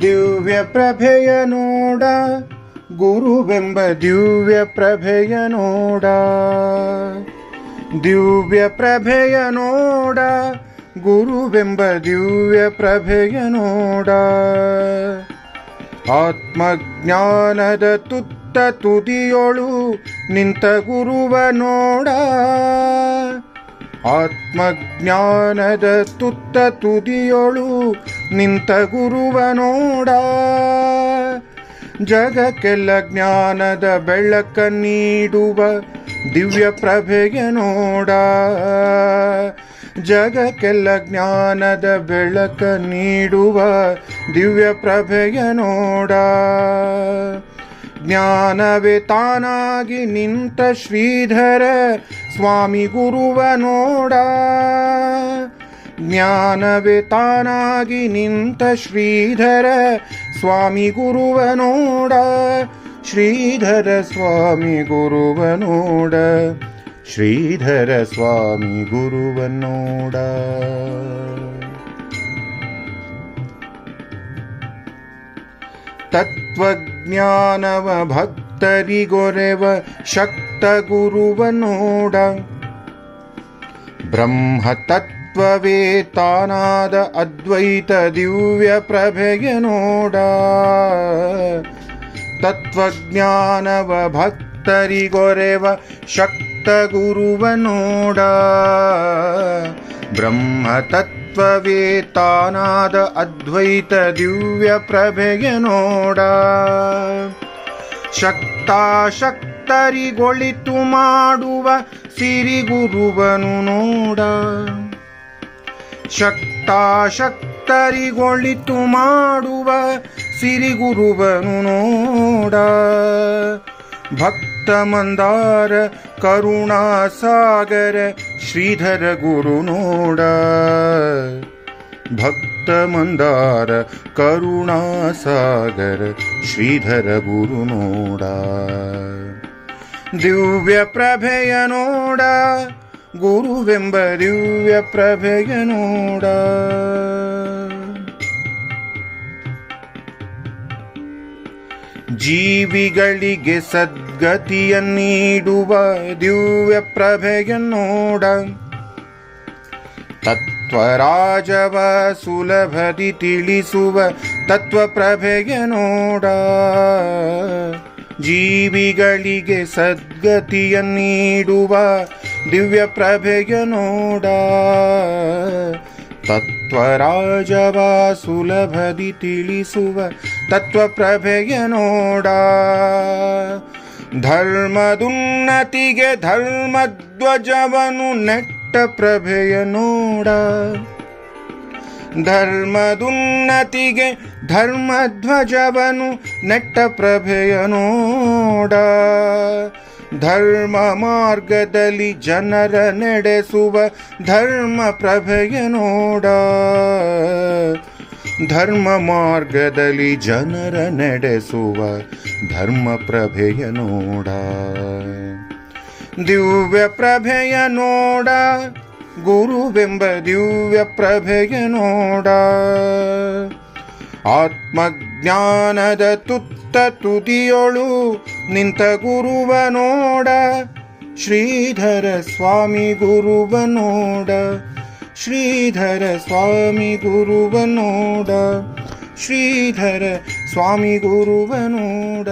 ದಿವ್ಯ ಪ್ರಭೆಯ ನೋಡ, ಗುರುವೆಂಬ ದಿವ್ಯ ಪ್ರಭೆಯ ನೋಡ. ದಿವ್ಯ ಪ್ರಭೆಯ ನೋಡ, ಗುರುವೆಂಬ ದಿವ್ಯ ಪ್ರಭೆಯ ನೋಡ. ಆತ್ಮಜ್ಞಾನದ ತುತ್ತ ತುದಿಯೊಳು ನಿಂತ ಗುರುವ ನೋಡ. ಆತ್ಮಜ್ಞಾನದ ತುತ್ತ ತುದಿಯೊಳು ನಿಂತ ಗುರುವ ನೋಡ ಜಗಕ್ಕೆಲ್ಲ ಜ್ಞಾನದ ಬೆಳಕ ನೀಡುವ ದಿವ್ಯ ಪ್ರಭೆಗೆ ನೋಡ. ಜಗಕ್ಕೆಲ್ಲ ಜ್ಞಾನದ ಬೆಳಕ ನೀಡುವ ದಿವ್ಯ ಪ್ರಭೆಗೆ ನೋಡ. ಜ್ಞಾನವೇ ತಾನಾಗಿ ನಿಂತ ಶ್ರೀಧರ ಸ್ವಾಮಿ ಗುರುವ ನೋಡ ಜ್ಞಾನವೇ ತಾನಾಗಿ ನಿಂತ ಶ್ರೀಧರ ಸ್ವಾಮಿ ಗುರುವ ನೋಡ ಶ್ರೀಧರ ಸ್ವಾಮಿ ಗುರುವ ನೋಡ ಶ್ರೀಧರ ಸ್ವಾಮಿ ಗುರುವ ನೋಡ ತತ್ವಜ್ಞಾನವ ಭಕ್ತರಿಗೊರೆವ ಶಕ್ತ ಗುರುವ ನೋಡ ಬ್ರಹ್ಮ ತತ್ವವೇ ತಾನಾದ ಅದ್ವೈತ ದಿವ್ಯ ಪ್ರಭೆಯ ನೋಡ ತತ್ವಜ್ಞಾನವ ಭಕ್ತರಿಗೊರೆವ ಶಕ್ತ ಗುರುವ ನೋಡ ಬ್ರಹ್ಮ ತತ್ವವೇ ತಾನಾದ ಅದ್ವೈತ ದಿವ್ಯ ಪ್ರಭೆಗೆ ನೋಡ. ಶಕ್ತಾಶಕ್ತರಿಗೊಳಿತು ಮಾಡುವ ಸಿರಿ ಗುರುವನು ನೋಡ. ಶಕ್ತಾಶಕ್ತರಿಗೊಳಿತು ಮಾಡುವ ಸಿರಿ ಗುರುವನು ನೋಡ. भक्तमन्दार करुणासागर श्रीधर गुरुनोड भक्तमन्दार करुणासागर श्रीधर गुरुनोड दिव्यप्रभयनोड गुरुवेम्ब दिव्यप्रभयनोड ಜೀವಿಗಳಿಗೆ ಸದ್ಗತಿಯ ನೀಡುವ ದಿವ್ಯ ಪ್ರಭೆಯ ನೋಡ. ತತ್ವರಾಜವ ಸುಲಭದಿ ತಿಳಿಸುವ ತತ್ವ ಪ್ರಭೆಯ ನೋಡ. ಜೀವಿಗಳಿಗೆ ಸದ್ಗತಿಯ ನೀಡುವ ದಿವ್ಯ ಪ್ರಭೆಯ ನೋಡ. ತತ್ವರಾಜವ ಸುಲಭದಿ ತಿಳಿಸುವ ತತ್ವ ಪ್ರಭೆಯ ನೋಡ ಧರ್ಮದುನ್ನತಿಗೆ ಧರ್ಮಧ್ವಜವನು ನೆಟ್ಟ ಪ್ರಭೆಯ ನೋಡ ಧರ್ಮದುನ್ನತಿಗೆ ಧರ್ಮಧ್ವಜವನು ನೆಟ್ಟ ಪ್ರಭೆಯ ನೋಡ ಧರ್ಮ ಮಾರ್ಗದಲ್ಲಿ ಜನರ ನಡೆಸುವ ಧರ್ಮ ಪ್ರಭೆಯ ನೋಡ. ಧರ್ಮ ಮಾರ್ಗದಲ್ಲಿ ಜನರ ನಡೆಸುವ ಧರ್ಮ ಪ್ರಭೆಯ ನೋಡ. ದಿವ್ಯ ಪ್ರಭೆಯ ನೋಡ, ಗುರುವೆಂಬ ದಿವ್ಯ ಪ್ರಭೆಯ ನೋಡ. ಆತ್ಮಜ್ಞಾನದ ತುತ್ತ ತುದಿಯೊಳು ನಿಂತ ಗುರುವ ನೋಡ. ಶ್ರೀಧರ ಸ್ವಾಮಿ ಗುರುವ ನೋಡ. ಶ್ರೀಧರ ಸ್ವಾಮಿ ಗುರುವ ನೋಡ. ಶ್ರೀಧರ ಸ್ವಾಮಿ ಗುರುವ ನೋಡ.